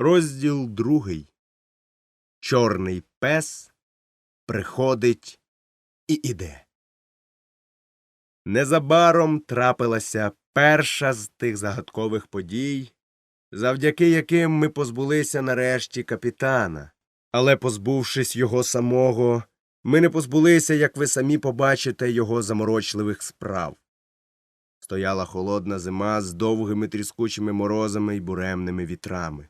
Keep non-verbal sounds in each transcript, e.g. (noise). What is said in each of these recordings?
Розділ другий. Чорний пес приходить і іде. Незабаром трапилася перша з тих загадкових подій, завдяки яким ми позбулися нарешті капітана. Але, позбувшись його самого, ми не позбулися, як ви самі побачите, його заморочливих справ. Стояла холодна зима з довгими тріскучими морозами й буремними вітрами.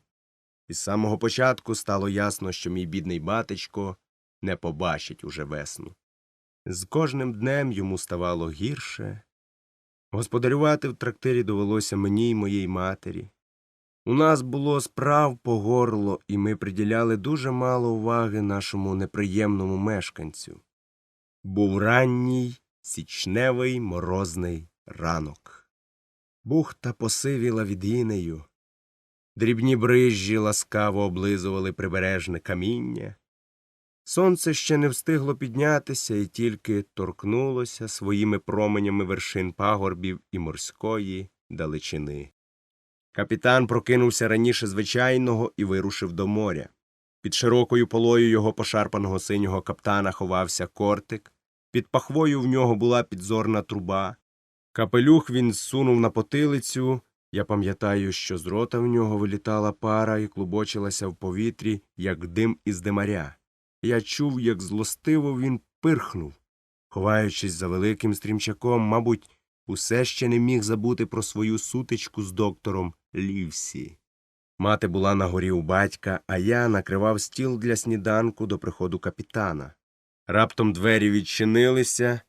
Із самого початку стало ясно, що мій бідний батечко не побачить уже весну. З кожним днем йому ставало гірше. Господарювати в трактирі довелося мені й моїй матері. У нас було справ по горло, і ми приділяли дуже мало уваги нашому неприємному мешканцю. Був ранній січневий морозний ранок. Бухта посивіла від інею. Дрібні брижжі ласкаво облизували прибережне каміння. Сонце ще не встигло піднятися і тільки торкнулося своїми променями вершин пагорбів і морської далечини. Капітан прокинувся раніше звичайного і вирушив до моря. Під широкою полою його пошарпаного синього каптана ховався кортик, під пахвою в нього була підзорна труба. Капелюх він зсунув на потилицю. Я пам'ятаю, що з рота в нього вилітала пара і клубочилася в повітрі, як дим із димаря. Я чув, як злостиво він пирхнув. Ховаючись за великим стрімчаком, мабуть, усе ще не міг забути про свою сутичку з доктором Лівсі. Мати була на горі у батька, а я накривав стіл для сніданку до приходу капітана. Раптом двері відчинилися,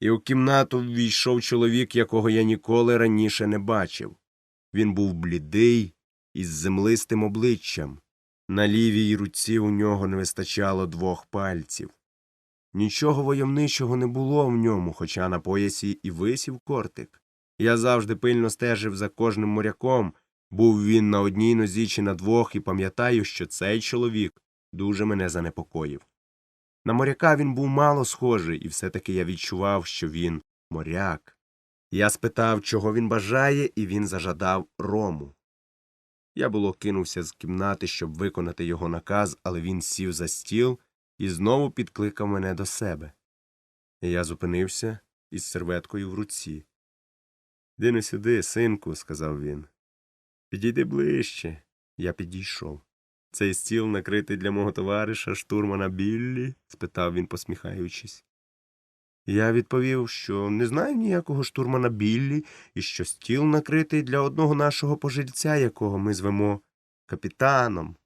і у кімнату ввійшов чоловік, якого я ніколи раніше не бачив. Він був блідий із землистим обличчям. На лівій руці у нього не вистачало двох пальців. Нічого войовничого не було в ньому, хоча на поясі і висів кортик. Я завжди пильно стежив за кожним моряком, був він на одній нозі чи на двох, і пам'ятаю, що цей чоловік дуже мене занепокоїв. На моряка він був мало схожий, і все таки я відчував, що він моряк. Я спитав, чого він бажає, і він зажадав рому. Я було кинувся з кімнати, щоб виконати його наказ, але він сів за стіл і знову підкликав мене до себе. Я зупинився із серветкою в руці. Дину сюди, синку, сказав він. Підійди ближче. Я підійшов. Цей стіл накритий для мого товариша штурмана Біллі? спитав він, посміхаючись. Я відповів, що не знаю ніякого штурмана Біллі і що стіл накритий для одного нашого пожильця, якого ми звемо капітаном.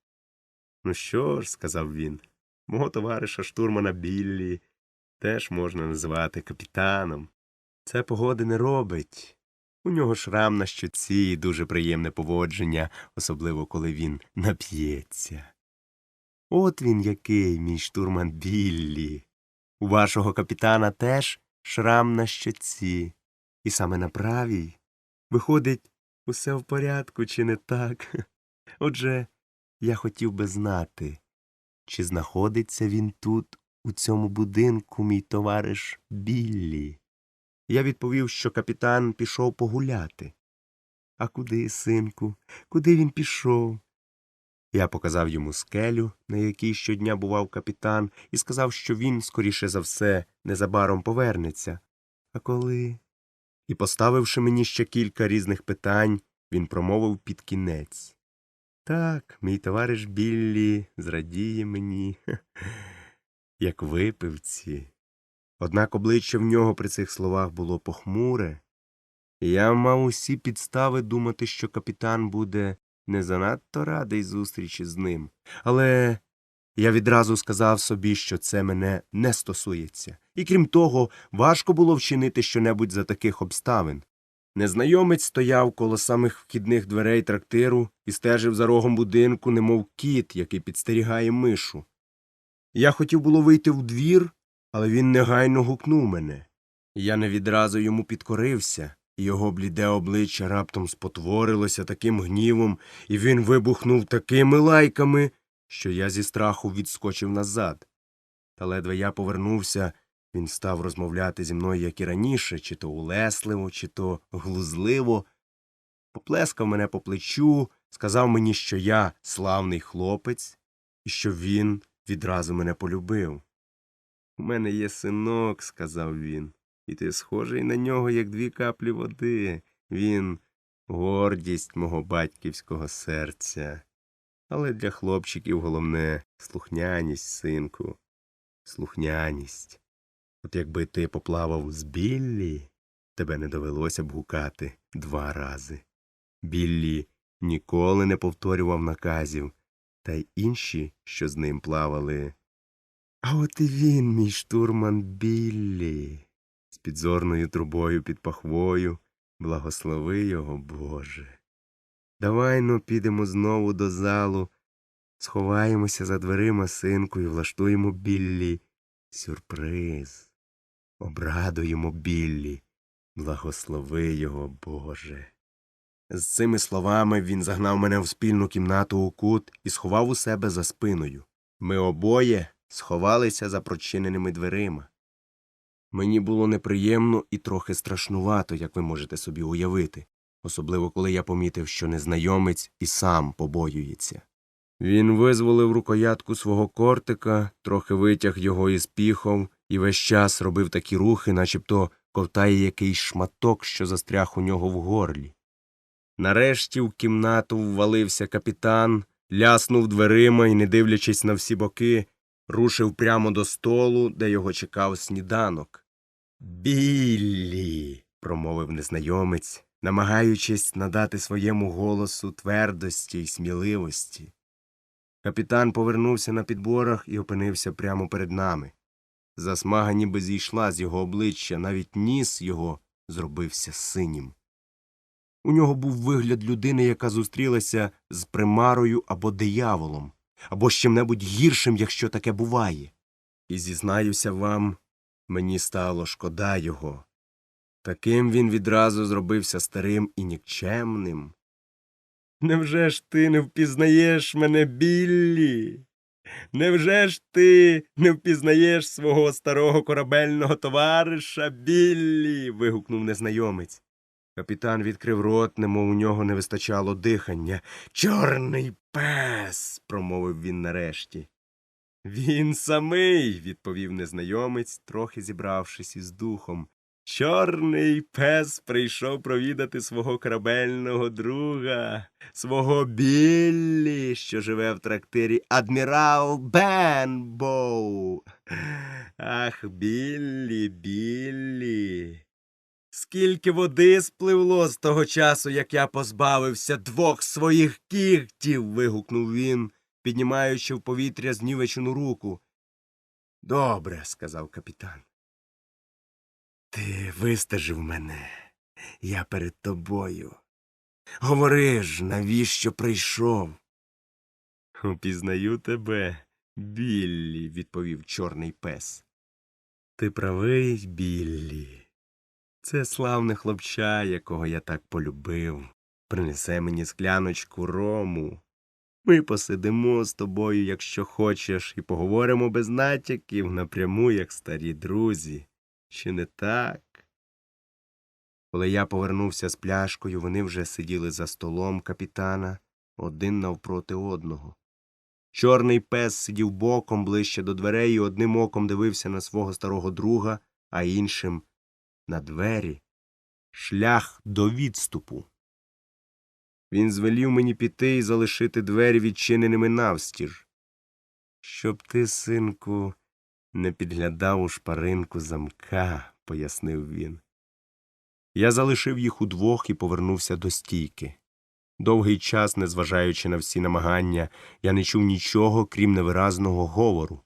Ну що ж, сказав він, мого товариша штурмана Біллі теж можна називати капітаном. Це погоди не робить. У нього шрам на щоці і дуже приємне поводження, особливо коли він нап'ється. От він який, мій штурман Біллі. У вашого капітана теж шрам на щоці, і саме на правій. Виходить, усе в порядку, чи не так? (laughs) Отже, я хотів би знати, чи знаходиться він тут, у цьому будинку, мій товариш Біллі. Я відповів, що капітан пішов погуляти. А куди, синку, куди він пішов? Я показав йому скелю, на якій щодня бував капітан, і сказав, що він, скоріше за все, незабаром повернеться. А коли? І, поставивши мені ще кілька різних питань, він промовив під кінець. Так, мій товариш Біллі зрадіє мені, як випивці. Однак обличчя в нього при цих словах було похмуре, і я мав усі підстави думати, що капітан буде не занадто радий зустрічі з ним. Але я відразу сказав собі, що це мене не стосується, і крім того, важко було вчинити щонебудь за таких обставин. Незнайомець стояв коло самих вхідних дверей трактиру і стежив за рогом будинку, немов кіт, який підстерігає мишу. Я хотів було вийти в двір, але він негайно гукнув мене. Я не відразу йому підкорився, його бліде обличчя раптом спотворилося таким гнівом, і він вибухнув такими лайками, що я зі страху відскочив назад. Та ледве я повернувся, він став розмовляти зі мною, як і раніше, чи то улесливо, чи то глузливо, поплескав мене по плечу сказав мені, що я славний хлопець і що він відразу мене полюбив. У мене є синок, сказав він, і ти схожий на нього, як дві каплі води. Він гордість мого батьківського серця. Але для хлопчиків головне слухняність, синку, слухняність. От якби ти поплавав з Біллі, тебе не довелося б гукати два рази. Біллі ніколи не повторював наказів, та й інші, що з ним плавали. А от і він, мій штурман Біллі, з підзорною трубою під пахвою, благослови його, Боже. Давай ну підемо знову до залу, сховаємося за дверима, синку, і влаштуємо Біллі сюрприз. Обрадуємо Біллі, благослови його, Боже. З цими словами він загнав мене в спільну кімнату у кут і сховав у себе за спиною. Ми обоє сховалися за прочиненими дверима. Мені було неприємно і трохи страшнувато, як ви можете собі уявити, особливо коли я помітив, що незнайомець і сам побоюється. Він визволив рукоятку свого кортика, трохи витяг його із піхов і весь час робив такі рухи, начебто ковтає якийсь шматок, що застряг у нього в горлі. Нарешті в кімнату ввалився капітан, ляснув дверима і, не дивлячись на всі боки, рушив прямо до столу, де його чекав сніданок. Біллі. промовив незнайомець, намагаючись надати своєму голосу твердості й сміливості. Капітан повернувся на підборах і опинився прямо перед нами. Засмага ніби зійшла з його обличчя, навіть ніс його зробився синім. У нього був вигляд людини, яка зустрілася з примарою або дияволом, або з чим-небудь гіршим, якщо таке буває. І зізнаюся вам, мені стало шкода його. Таким він відразу зробився старим і нікчемним. Невже ж ти не впізнаєш мене, Біллі? Невже ж ти не впізнаєш свого старого корабельного товариша Біллі? вигукнув незнайомець. Капітан відкрив рот, немов у нього не вистачало дихання. Чорний пес. промовив він нарешті. Він самий, відповів незнайомець, трохи зібравшись із духом. Чорний пес прийшов провідати свого корабельного друга, свого Біллі, що живе в трактирі Адмірал Бенбоу. Ах, Біллі, Біллі. Скільки води спливло з того часу, як я позбавився двох своїх кігтів. вигукнув він, піднімаючи в повітря знівечену руку. Добре, сказав капітан. Ти вистежив мене. Я перед тобою. Говори ж, навіщо прийшов? Упізнаю тебе, Біллі, відповів чорний пес. Ти правий, Біллі. Це славне хлопча, якого я так полюбив, принесе мені скляночку рому. Ми посидимо з тобою, якщо хочеш, і поговоримо без натяків напряму, як старі друзі. Чи не так? Коли я повернувся з пляшкою, вони вже сиділи за столом капітана один навпроти одного. Чорний пес сидів боком ближче до дверей і одним оком дивився на свого старого друга, а іншим на двері, шлях до відступу. Він звелів мені піти і залишити двері відчиненими навстіж. Щоб ти, синку, не підглядав у шпаринку замка, пояснив він. Я залишив їх удвох і повернувся до стійки. Довгий час, незважаючи на всі намагання, я не чув нічого, крім невиразного говору.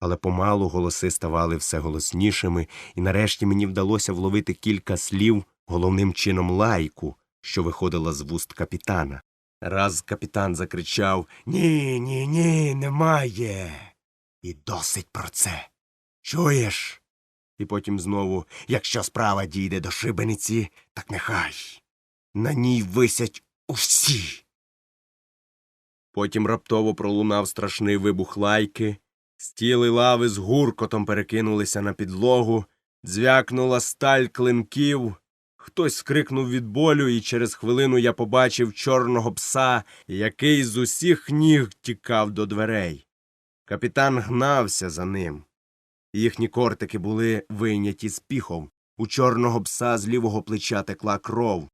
Але помалу голоси ставали все голоснішими, і нарешті мені вдалося вловити кілька слів, головним чином лайку, що виходила з вуст капітана. Раз капітан закричав Ні, ні, ні, немає. І досить про це. Чуєш? І потім знову, якщо справа дійде до шибениці, так нехай. На ній висять усі. Потім раптово пролунав страшний вибух лайки, стіли лави з гуркотом перекинулися на підлогу, дзвякнула сталь клинків. Хтось скрикнув від болю, і через хвилину я побачив чорного пса, який з усіх ніг тікав до дверей. Капітан гнався за ним. Їхні кортики були вийняті з піхов. У чорного пса з лівого плеча текла кров.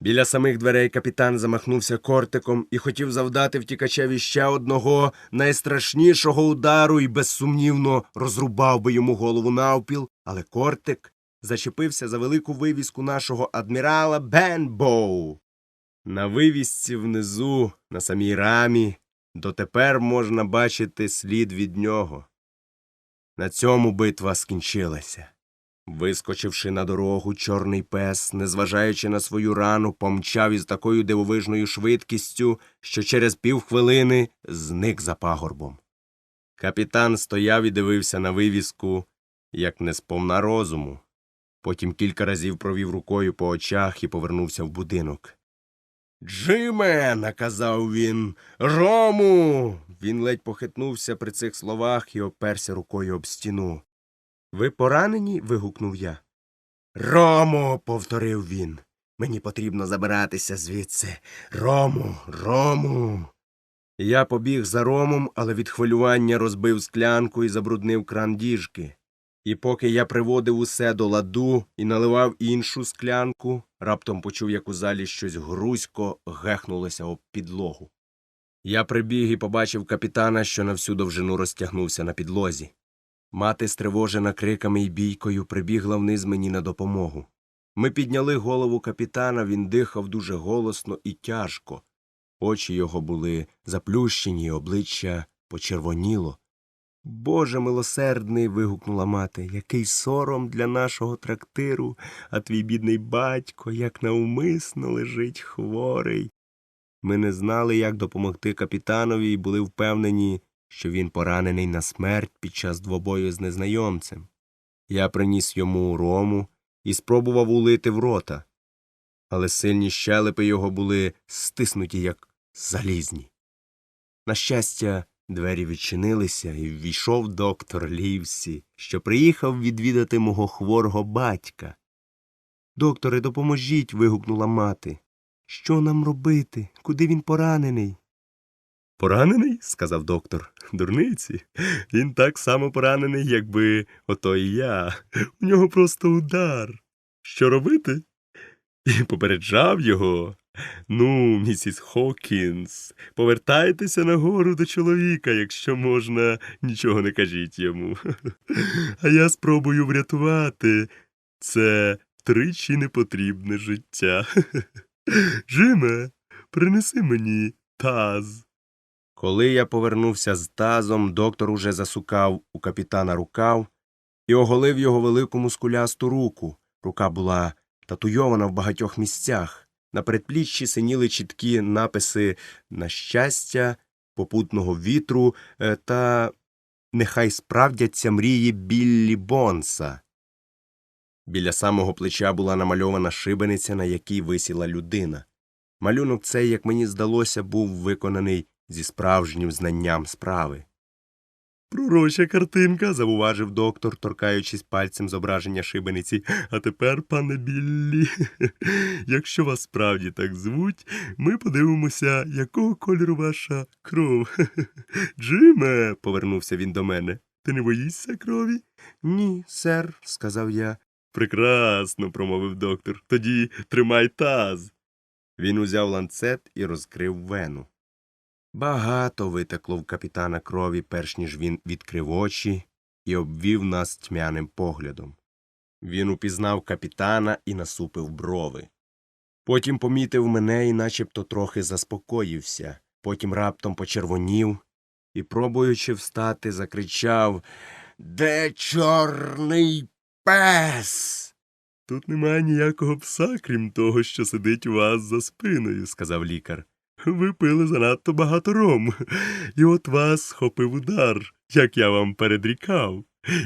Біля самих дверей капітан замахнувся кортиком і хотів завдати втікачеві ще одного найстрашнішого удару і безсумнівно розрубав би йому голову навпіл, але кортик зачепився за велику вивіску нашого адмірала Бенбоу. На вивісці внизу, на самій рамі, дотепер можна бачити слід від нього. На цьому битва скінчилася. Вискочивши на дорогу, чорний пес, незважаючи на свою рану, помчав із такою дивовижною швидкістю, що через півхвилини зник за пагорбом. Капітан стояв і дивився на вивіску, як не сповна розуму. Потім кілька разів провів рукою по очах і повернувся в будинок. Джиме. наказав він. Рому. Він ледь похитнувся при цих словах і оперся рукою об стіну. Ви поранені? вигукнув я. Рому. повторив він. Мені потрібно забиратися звідси. Рому, Рому. Я побіг за ромом, але від хвилювання розбив склянку і забруднив кран діжки. І поки я приводив усе до ладу і наливав іншу склянку, раптом почув, як у залі щось грузько гехнулося об підлогу. Я прибіг і побачив капітана, що на всю довжину розтягнувся на підлозі. Мати, стривожена криками й бійкою, прибігла вниз мені на допомогу. Ми підняли голову капітана, він дихав дуже голосно і тяжко. Очі його були заплющені, обличчя почервоніло. Боже милосердний. вигукнула мати, який сором для нашого трактиру, а твій бідний батько, як навмисно лежить хворий. Ми не знали, як допомогти капітанові, і були впевнені, що він поранений на смерть під час двобою з незнайомцем. Я приніс йому рому і спробував улити в рота, але сильні щелепи його були стиснуті, як залізні. На щастя, двері відчинилися, і ввійшов доктор Лівсі, що приїхав відвідати мого хворого батька. Докторе, допоможіть. вигукнула мати. Що нам робити? Куди він поранений? Поранений? сказав доктор. Дурниці. Він так само поранений, якби ото і я. У нього просто удар. Що робити? І попереджав його. Ну, місіс Хокінс, повертайтеся нагору до чоловіка, якщо можна, нічого не кажіть йому. (laughs) А я спробую врятувати це тричі непотрібне життя. (laughs) Джиме, принеси мені таз. Коли я повернувся з тазом, доктор уже засукав у капітана рукав і оголив його велику мускулясту руку. Рука була татуйована в багатьох місцях. На передпліччі синіли чіткі написи на щастя, попутного вітру е, та нехай справдяться мрії Біллі Бонса. Біля самого плеча була намальована шибениця, на якій висіла людина. Малюнок цей, як мені здалося, був виконаний зі справжнім знанням справи. Пророча картинка, завуважив доктор, торкаючись пальцем зображення шибениці. А тепер, пане Біллі, (laughs) якщо вас справді так звуть, ми подивимося, якого кольору ваша кров. (laughs) Джиме, повернувся він до мене. Ти не боїшся крові? Ні, сер, сказав я. Прекрасно, промовив доктор. Тоді тримай таз. Він узяв ланцет і розкрив вену. Багато витекло в капітана крові, перш ніж він відкрив очі і обвів нас тьмяним поглядом. Він упізнав капітана і насупив брови. Потім помітив мене і начебто трохи заспокоївся, потім раптом почервонів і, пробуючи встати, закричав Де чорний пес? Тут немає ніякого пса, крім того, що сидить у вас за спиною, сказав лікар. Ви пили занадто багато рому, і от вас схопив удар, як я вам передрікав.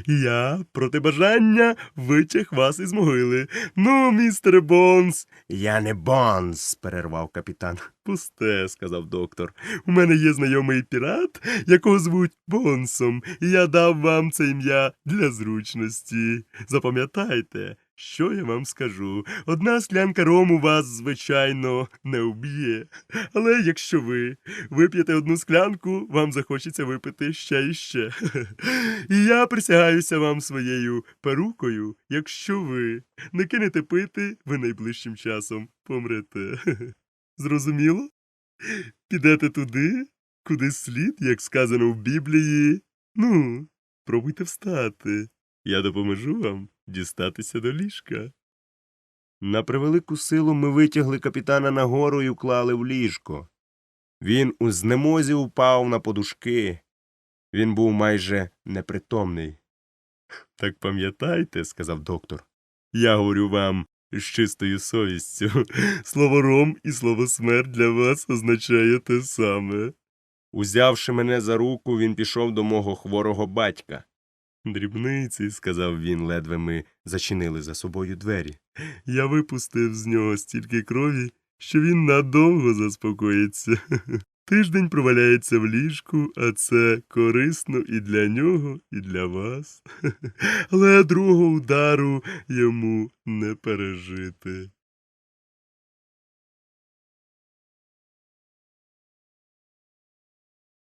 І я, проти бажання, витяг вас із могили. Ну, містере Бонс. Я не Бонс, перервав капітан. Пусте, сказав доктор. У мене є знайомий пірат, якого звуть Бонсом, і я дав вам це ім'я для зручності. Запам'ятайте, Що я вам скажу? Одна склянка рому вас, звичайно, не вб'є. Але якщо ви вип'єте одну склянку, вам захочеться випити ще і ще. І я присягаюся вам своєю перукою, якщо ви не кинете пити, ви найближчим часом помрете. Зрозуміло? Підете туди, куди слід, як сказано в Біблії. Ну, пробуйте встати. Я допоможу вам дістатися до ліжка. На превелику силу ми витягли капітана нагору і вклали в ліжко. Він у знемозі упав на подушки. Він був майже непритомний. Так пам'ятайте, сказав доктор. Я говорю вам з чистою совістю. (laughs) Слово ром і слово смерть для вас означає те саме. Узявши мене за руку, він пішов до мого хворого батька. Дрібниці, сказав він, Ледве ми зачинили за собою двері. я випустив з нього стільки крові, що він надовго заспокоїться. (laughs) Тиждень проваляється в ліжку, а це корисно і для нього, і для вас. (laughs) Але другого удару йому не пережити.